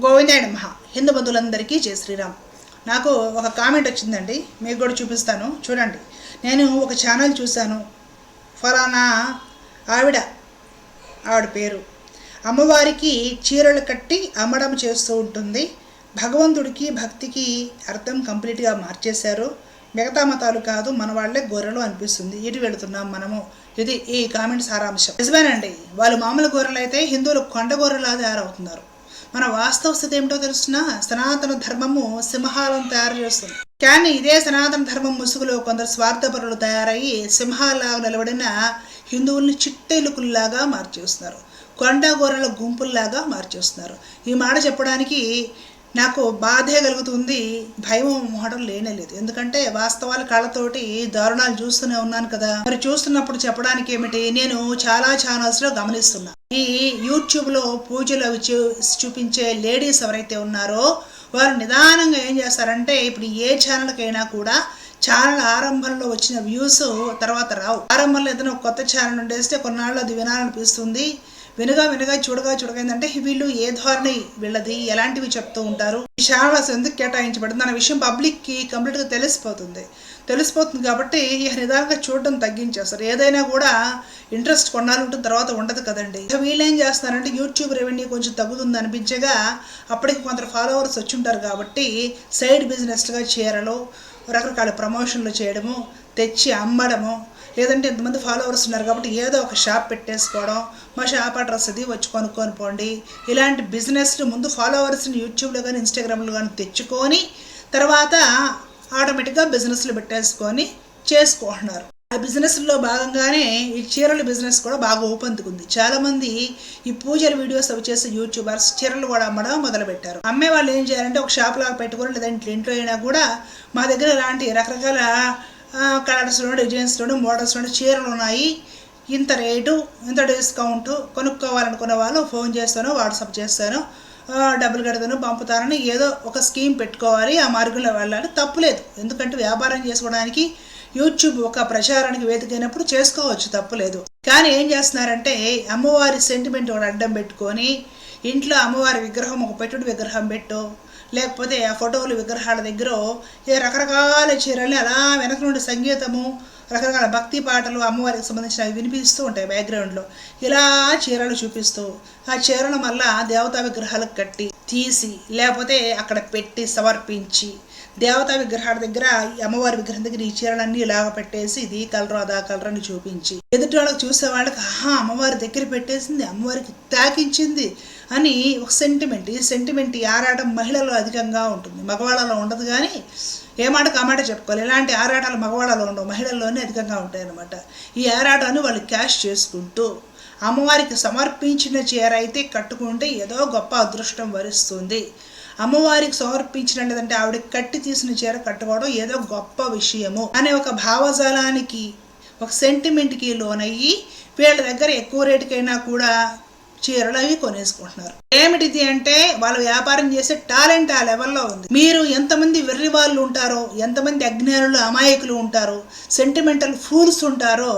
గోవిందాయ నమ. హిందూ బంధువులందరికీ జై శ్రీరామ్. నాకు ఒక కామెంట్ వచ్చిందండి. మీకు కూడా చూపిస్తాను. చూడండి. నేను ఒక ఛానల్ చూశాను. ఫలానా ఆవిడ ఆవిడ పేరు. అమ్మవారికి చీరలు కట్టి అమ్మడం చేస్తూ ఉంటుంది. భగవంతుడికి భక్తికి అర్థం కంప్లీట్గా మార్చేశారు. మిగతా మతాలు కాదు మన వాళ్ళే గొర్రెలు అనిపిస్తుంది. ఇటు వెళుతున్నాం మనము. ఇది ఈ కామెంట్ సారాంశం. నిజమేనండి. వాళ్ళు మామూలు గొర్రెలు అయితే హిందువులు కొండ గొర్రెలా తయారవుతున్నారు. మన వాస్తవ స్థితి ఏమిటో తెలుసునా సనాతన ధర్మము సింహాలను తయారు చేస్తుంది. కానీ ఇదే సనాతన ధర్మం ముసుగులో కొందరు స్వార్థపరులు తయారయ్యి సింహాలా నిలబడిన హిందువుల్ని చిట్టెలుకుల్లాగా మార్చేస్తున్నారు. కొండ గొర్రెల గుంపుల్లాగా మార్చేస్తున్నారు. ఈ మాట చెప్పడానికి నాకు బాధే కలుగుతుంది. భయం మొహటం లేనేలేదు ఎందుకంటే వాస్తవాల కళ్ళతోటి దారుణాలు చూస్తూనే ఉన్నాను కదా. మరి చూస్తున్నప్పుడు చెప్పడానికి ఏమిటి? నేను చాలా ఛానల్స్లో గమనిస్తున్నాను గమనిస్తున్నా. ఈ యూట్యూబ్లో పూజలు అవి చూపించే లేడీస్ ఎవరైతే ఉన్నారో వారు నిదానంగా ఏం చేస్తారంటే ఇప్పుడు ఏ ఛానల్కైనా కూడా ఛానల్ ఆరంభంలో వచ్చిన వ్యూస్ తర్వాత రావు. ఆరంభంలో ఏదైనా కొత్త ఛానల్ ఉండేస్తే కొన్నాళ్ళు అది వినాలనిపిస్తుంది. వినగా వినగా చూడగా చూడగా ఏంటంటే వీళ్ళు ఏ ధోరణి వీళ్ళది ఎలాంటివి చెప్తూ ఉంటారు? ఈ ఛానల్ అసలు ఎందుకు కేటాయించబడింది? అనే విషయం పబ్లిక్కి కంప్లీట్గా తెలిసిపోతుంది. తెలిసిపోతుంది కాబట్టి ఇక నిదానంగా చూడడం తగ్గించేస్తారు. ఏదైనా కూడా ఇంట్రెస్ట్ కొనాలంటే తర్వాత ఉండదు కదండి. ఇక వీళ్ళు ఏం చేస్తున్నారంటే యూట్యూబ్ రెవెన్యూ కొంచెం తగ్గుతుంది అనిపించగా అప్పటికి కొందరు ఫాలోవర్స్ వచ్చి ఉంటారు కాబట్టి సైడ్ బిజినెస్గా చేరలు రకరకాల ప్రమోషన్లు చేయడము తెచ్చి అమ్మడము లేదంటే ఇంతమంది ఫాలోవర్స్ ఉన్నారు కాబట్టి ఏదో ఒక షాప్ పెట్టేసుకోవడం మా షాప్ అడ్రస్ అది వచ్చి కొనుక్కొని పోండి. ఇలాంటి బిజినెస్లు ముందు ఫాలోవర్స్ని యూట్యూబ్లో కానీ ఇన్స్టాగ్రామ్లో కానీ తెచ్చుకొని తర్వాత ఆటోమేటిక్గా బిజినెస్లు పెట్టేసుకొని చేసుకుంటున్నారు. ఆ బిజినెస్లో భాగంగానే ఈ చీరల బిజినెస్ కూడా బాగా ఊపందుకుంది చాలామంది ఈ పూజల వీడియోస్ అవి చేసే యూట్యూబర్స్ చీరలు కూడా అమ్మడం మొదలుపెట్టారు. అమ్మే వాళ్ళు ఏం చేయాలంటే ఒక షాప్ లాగా పెట్టుకొని లేదంటే ఇంట్లో అయినా కూడా మా దగ్గర ఇలాంటి రకరకాల కలర్స్లో మోడల్స్ నుండి చీరలు ఉన్నాయి. ఇంత రేటు ఇంత డిస్కౌంట్ కొనుక్కోవాలనుకున్న వాళ్ళు ఫోన్ చేస్తాను వాట్సాప్ చేస్తాను. డబ్బులు కడతాను పంపుతానని ఏదో ఒక స్కీమ్ పెట్టుకోవాలి. ఆ మార్గంలో వెళ్ళాలి. తప్పులేదు ఎందుకంటే వ్యాపారం చేసుకోవడానికి యూట్యూబ్ ఒక ప్రచారానికి వేదికైనప్పుడు చేసుకోవచ్చు. తప్పులేదు కానీ ఏం చేస్తున్నారంటే అమ్మవారి సెంటిమెంట్ ఒకటి అడ్డం పెట్టుకొని ఇంట్లో అమ్మవారి విగ్రహం ఒక పెట్టుడు విగ్రహం పెట్టు. లేకపోతే ఆ ఫోటోలు విగ్రహాల దగ్గర ఏ రకరకాల చీరలు అలా వెనక నుండి సంగీతము రకరకాల భక్తి పాటలు అమ్మవారికి సంబంధించినవి వినిపిస్తూ ఉంటాయి బ్యాక్గ్రౌండ్లో ఇలా చీరలు చూపిస్తూ ఆ చీరలు మళ్ళా దేవతా విగ్రహాలకు కట్టి తీసి లేకపోతే అక్కడ పెట్టి సమర్పించి దేవతా విగ్రహాల దగ్గర ఈ అమ్మవారి విగ్రహం దగ్గర ఈ చీరలన్నీ ఇలాగ పెట్టేసి ఇది కలరు అదా కలర్ అని చూపించి ఎదుటి వాళ్ళకి చూసే వాళ్ళకి ఆహా అమ్మవారి దగ్గర పెట్టేసింది అమ్మవారికి తాకించింది అని ఒక సెంటిమెంట్ ఈ సెంటిమెంట్ ఈ ఆరాటం మహిళల్లో అధికంగా ఉంటుంది. మగవాళ్ళలో ఉండదు కానీ ఏ మాట చెప్పుకోవాలి. ఇలాంటి ఆరాటాలు మగవాళ్ళలో ఉండవు. మహిళల్లోనే అధికంగా ఉంటాయి అన్నమాట ఈ ఆరాటాన్ని వాళ్ళు క్యాష్ చేసుకుంటూ అమ్మవారికి సమర్పించిన చీర అయితే కట్టుకుంటే ఏదో గొప్ప అదృష్టం వరిస్తుంది. అమ్మవారికి సమర్పించిన లేదంటే ఆవిడ కట్టి తీసిన చీర కట్టుకోవడం ఏదో గొప్ప విషయము అనే ఒక భావజాలానికి ఒక సెంటిమెంట్కి లోనయ్యి వీళ్ళ దగ్గర ఎక్కువ రేటుకైనా కూడా చీరలు అవి కొనేసుకుంటున్నారు. ఏమిటిది అంటే వాళ్ళ వ్యాపారం చేసే టాలెంట్ ఆ లెవెల్లో ఉంది. మీరు ఎంతమంది వెర్రి వాళ్ళు ఉంటారో ఎంతమంది అజ్ఞానులు అమాయకులు ఉంటారో సెంటిమెంటల్ ఫూల్స్ ఉంటారో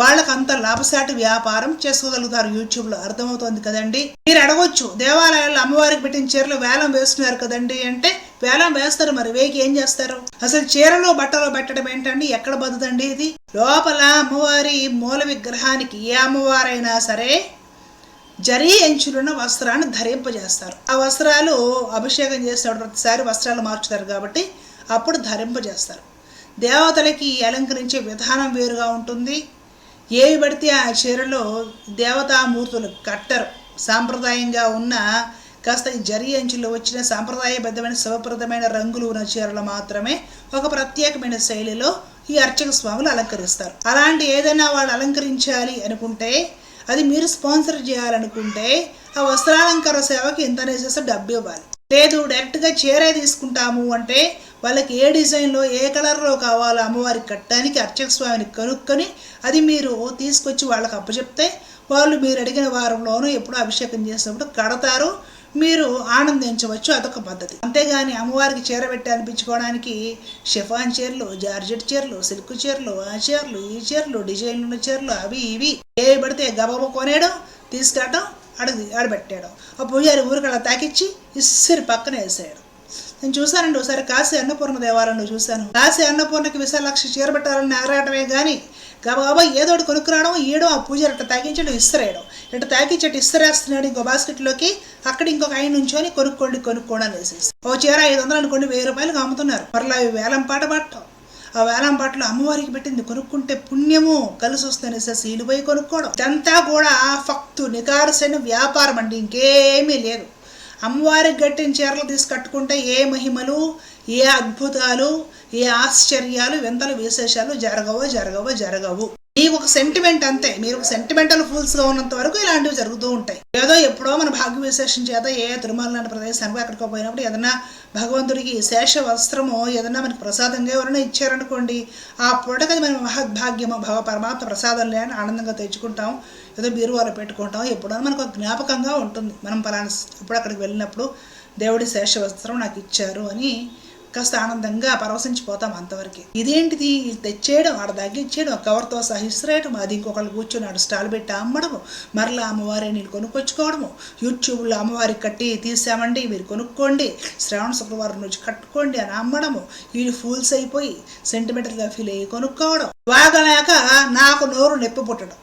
వాళ్ళకి అంత లాభసాటి వ్యాపారం చేసుకోగలుగుతారు యూట్యూబ్లో. అర్థమవుతోంది కదండి? మీరు అడగొచ్చు దేవాలయాల్లో అమ్మవారికి పెట్టిన చీరలు వేలం వేస్తున్నారు కదండి అంటే వేలం వేస్తారు మరి వేకి ఏం చేస్తారు? అసలు చీరలో బట్టలో పెట్టడం ఏంటండి? ఎక్కడ బతుదండి ఇది? లోపల అమ్మవారి మూల విగ్రహానికి ఏ అమ్మవారైనా సరే జరీ ఎంచులున్న వస్త్రాన్ని ధరింపజేస్తారు. ఆ వస్త్రాలు అభిషేకం చేస్తాడు ప్రతిసారి వస్త్రాలు మార్చుతారు కాబట్టి అప్పుడు ధరింపజేస్తారు. దేవతలకి అలంకరించే విధానం వేరుగా ఉంటుంది. ఏవి పడితే ఆ చీరలో దేవతామూర్తులు కట్టరు. సాంప్రదాయంగా ఉన్న కాస్త ఈ జరి అంచులు వచ్చిన సాంప్రదాయబద్ధమైన శుభప్రదమైన రంగులు ఉన్న చీరలు మాత్రమే ఒక ప్రత్యేకమైన శైలిలో ఈ అర్చక స్వాములు అలంకరిస్తారు. అలాంటి ఏదైనా వాళ్ళు అలంకరించాలి అనుకుంటే అది మీరు స్పాన్సర్ చేయాలనుకుంటే ఆ వస్త్రాలంకార సేవకి ఎంత అనేసి డబ్బు ఇవ్వాలి. లేదు డైరెక్ట్గా చీరే తీసుకుంటాము అంటే వాళ్ళకి ఏ డిజైన్లో ఏ కలర్లో కావాలో అమ్మవారికి కట్టడానికి అర్చక స్వామిని కనుక్కొని అది మీరు తీసుకొచ్చి వాళ్ళకి అప్పచెప్తే వాళ్ళు మీరు అడిగిన వారంలోనూ ఎప్పుడో అభిషేకం చేసినప్పుడు కడతారు. మీరు ఆనందించవచ్చు అదొక పద్ధతి. అంతేగాని అమ్మవారికి చీర పెట్టి అనిపించుకోవడానికి షిఫాన్ చీరలు జార్జెట్ చీరలు సిల్క్ చీరలు ఆ చీరలు ఈ చీరలు డిజైన్లు ఉన్న చీరలు అవి ఇవి. ఏ పడితే గబగబ కొనేయడం తీసుకురావడం అడిగి ఆడబెట్టాడు ఆ పూజారి ఊరికి అలా తాకిచ్చి ఇస్సిరి పక్కన వేసాడు నేను చూశానండి ఒకసారి కాశీ అన్నపూర్ణ దేవాలయంలో చూశాను. కాశీ అన్నపూర్ణకి విశాలక్ష చీర పెట్టాలని ఆరాటమే కానీ గబగబా ఏదో ఒకటి కొనుక్కురావడం ఏడో ఆ పూజలు అట్లా తాగించడం ఇస్తరేయడం ఇట్లా తాగించట్టు ఇస్తరేస్తున్నాడు ఇంకో బాస్కెట్లోకి. అక్కడ ఇంకొక ఆయన నుంచొని కొనుక్కోండి కొనుక్కోండి అని వేసేసి. ఓ చీర ఐదు వందలు అనుకోండి వెయ్యి రూపాయలకు అమ్ముతున్నారు. మరలా అవి వేలం పాట పాడటం. ఆ వేలం పాటలో అమ్మవారికి పెట్టింది కొనుక్కుంటే పుణ్యము కలిసి వస్తుంది సీలు పోయి కొనుక్కోవడం. ఇదంతా కూడా ఫక్తు నికారసైన వ్యాపారం అండి. ఇంకేమీ లేదు. అమ్మవారికి గట్టిన చీరలు తీసి కట్టుకుంటే ఏ మహిమలు ఏ అద్భుతాలు ఏ ఆశ్చర్యాలు వింతలు విశేషాలు జరగవో జరగవో జరగవు. మీకు ఒక సెంటిమెంట్ అంతే. మీరు ఒక సెంటిమెంటల్ ఫూల్స్గా ఉన్నంత వరకు ఇలాంటివి జరుగుతూ ఉంటాయి. ఏదో ఎప్పుడో మన భాగ్య విశేషం చేత ఏ తిరుమల లాంటి ప్రదేశానికి అక్కడికి పోయినప్పుడు ఏదైనా భగవంతుడికి శేష వస్త్రము ఏదైనా మనకి ప్రసాదంగా ఎవరైనా ఇచ్చారనుకోండి ఆ పూటకది మన మహద్భాగ్యము భగ పరమాత్మ ప్రసాదంలే అని ఆనందంగా తెచ్చుకుంటాం. ఏదో బీరువాలో పెట్టుకుంటాం. ఎప్పుడో మనకు జ్ఞాపకంగా ఉంటుంది. మనం పలానా ఇప్పుడు అక్కడికి వెళ్ళినప్పుడు దేవుడి శేష వస్త్రం నాకు ఇచ్చారు అని కాస్త ఆనందంగా పరవశించిపోతాం అంతవరకు. ఇదేంటిది? తెచ్చేయడం ఆడ తగ్గించేయడం కవర్తో సహిస్రేయడం అది ఇంకొకళ్ళు కూర్చొని ఆడ స్టాల్ పెట్టి అమ్మడము మరలా అమ్మవారి నీళ్ళు కొనుక్కొచ్చుకోవడము యూట్యూబ్లో అమ్మవారికి కట్టి తీసామండి మీరు కొనుక్కోండి శ్రావణ శుక్రవారం నుంచి కట్టుకోండి అని అమ్మడము వీళ్ళు ఫూల్స్ అయిపోయి సెంటిమీటర్గా ఫీల్ అయ్యి కొనుక్కోవడం వాగలేక నాకు నోరు నొప్పి పుట్టడం.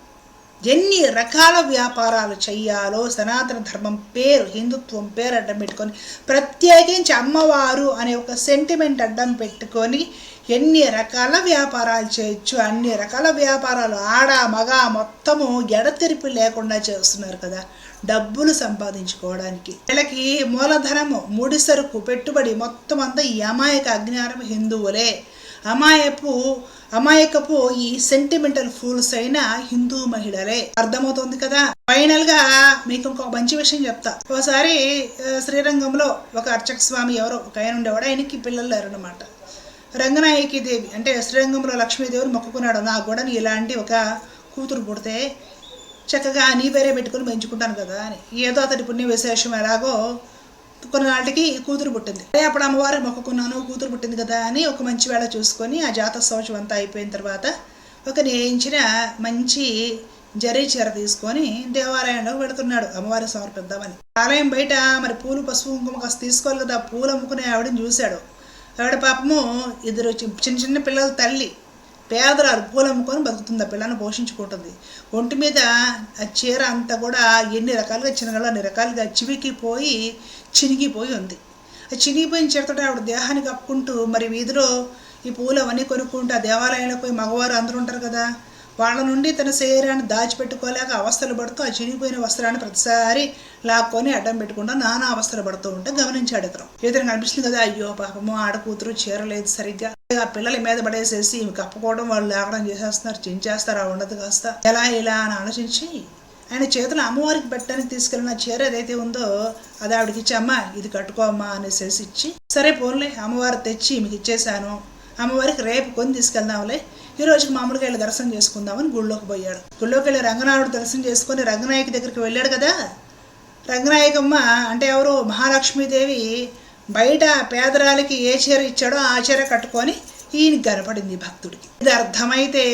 ఎన్ని రకాల వ్యాపారాలు చెయ్యాలో సనాతన ధర్మం పేరు హిందుత్వం పేరు అడ్డం పెట్టుకొని ప్రత్యేకించి అమ్మవారు అనే ఒక సెంటిమెంట్ అడ్డం పెట్టుకొని ఎన్ని రకాల వ్యాపారాలు చేయొచ్చు అన్ని రకాల వ్యాపారాలు ఆడ మగ మొత్తము ఎడతెరిపి లేకుండా చేస్తున్నారు కదా. డబ్బులు సంపాదించుకోవడానికి. వీళ్ళకి మూలధనము ముడి సరుకు పెట్టుబడి మొత్తం అంతా ఈ అమాయక అజ్ఞానం హిందువులే. అమాయపు అమాయకపు ఈ సెంటిమెంటల్ ఫూల్స్ అయిన హిందూ మహిళలే. అర్థమవుతుంది కదా? ఫైనల్గా మీకు ఇంకొక మంచి విషయం చెప్తా. ఒకసారి శ్రీరంగంలో ఒక అర్చక స్వామి ఎవరో ఒక ఆయన ఉండేవాడు. ఆయనకి పిల్లలు లేరనమాట రంగనాయకి దేవి అంటే శ్రీరంగంలో లక్ష్మీదేవిని మొక్కుకున్నాడు. నాకు కూడా నీ ఇలాంటి ఒక కూతురు పుడితే చక్కగా నీ వేరే పెట్టుకుని పెంచుకుంటాను కదా అని. ఏదో అతడి పుణ్య విశేషం ఎలాగో కొన్ని నాటికి కూతురు పుట్టింది. అదే అప్పుడు అమ్మవారు మొక్కుకున్నాను కూతురు పుట్టింది కదా అని ఒక మంచి వేళ చూసుకొని ఆ జాతర సంవత్సరం అంతా అయిపోయిన తర్వాత ఒక నేయించిన మంచి జరీ చీర తీసుకొని దేవాలయంలో పెడుతున్నాడు అమ్మవారికి సమర్పిద్దామని. ఆలయం బయట మరి పూలు పసుపు కుంకుమ కాస్త తీసుకోవాలి కదా పూలు అమ్ముకునే ఆవిడని చూశాడు. ఆవిడ పాపము ఇద్దరు చిన్న చిన్న పిల్లల తల్లి పేదరాలు పూలు అమ్ముకొని బతుకుతుంది. ఆ పిల్లని పోషించుకుంటుంది. ఒంటి మీద ఆ చీర అంతా కూడా ఎన్ని రకాలుగా చిన్నగా అన్ని రకాలుగా చివికిపోయి చినిగిపోయి ఉంది ఆ చినిగిపోయిన చీరతో ఆవిడ దేహాన్ని కప్పుకుంటూ మరి వీధిలో ఈ పూలు అవన్నీ కొనుక్కుంటూ ఆ దేవాలయంలో పోయి మగవారు అందరూ ఉంటారు కదా వాళ్ళ నుండి తన శరీరాన్ని దాచిపెట్టుకోలేక అవస్థలు పడుతూ ఆ చినిగిపోయిన వస్త్రాన్ని ప్రతిసారి లాక్కొని అడ్డం పెట్టుకుంటూ నానా అవస్థలు పడుతూ ఉంటే గమనించాడు ఇతను. ఇతను కనిపిస్తుంది కదా అయ్యో పాపము ఆడ కూతురు చీరలేదు సరిగ్గా. ఆ పిల్లల మీద పడేసేసి కప్పుకోవడం వాళ్ళు లాగడం చేసేస్తున్నారు చించేస్తారు ఆ ఉండదు కాస్త. ఎలా ఇలా అని ఆలోచించి ఆయన చేతులు అమ్మవారికి పెట్టడానికి తీసుకెళ్ళిన చీర ఏదైతే ఉందో అది ఆవిడకి ఇచ్చి అమ్మ ఇది కట్టుకో అమ్మా అనేసి ఇచ్చి సరే పోన్లే అమ్మవారు తెచ్చి మీకు ఇచ్చేసాను. అమ్మవారికి రేపు కొని తీసుకెళ్దాంలే. ఈ రోజుకి మామూలుగా వెళ్ళి దర్శనం చేసుకుందామని గుళ్ళోకి పోయాడు. గుళ్ళోకి వెళ్ళి రంగనాథుడు దర్శనం చేసుకొని రంగనాయకి దగ్గరికి వెళ్ళాడు కదా. రంగనాయకమ్మ అంటే ఎవరు? మహాలక్ష్మీదేవి బయట పేదరాలకి ఏ చీర ఇచ్చాడో ఆ చీర కట్టుకొని ఈయనకి కనపడింది భక్తుడికి. ఇది అర్థమైతే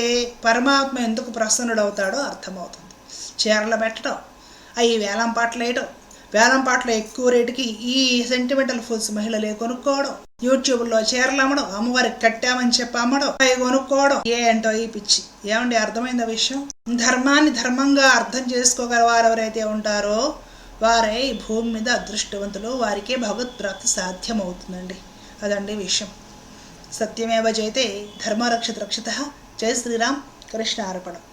పరమాత్మ ఎందుకు ప్రసన్నుడవుతాడో అర్థమవుతుంది. చీరలు పెట్టడం అవి వేలం పాటలు వేయటం వేలం పాటలు ఎక్కువ రేటుకి ఈ సెంటిమెంటల్ ఫుడ్స్ మహిళలే కొనుక్కోవడం యూట్యూబ్లో చీరలు అమ్మడం అమ్మవారికి కట్టామని చెప్పి అమ్మడం అవి కొనుక్కోవడం. ఏంటో ఈ పిచ్చి? ఏమండి అర్థమైందా విషయం? ధర్మాన్ని ధర్మంగా అర్థం చేసుకోగల వారు ఎవరైతే ఉంటారో వారే ఈ భూమి మీద అదృష్టవంతులు వారికే భగవత్ప్రాప్తి సాధ్యమవుతుందండి. అదండి విషయం. సత్యమేవ జయతే ధర్మరక్షిత రక్షిత. జయ శ్రీరామ్. కృష్ణ అర్పణం.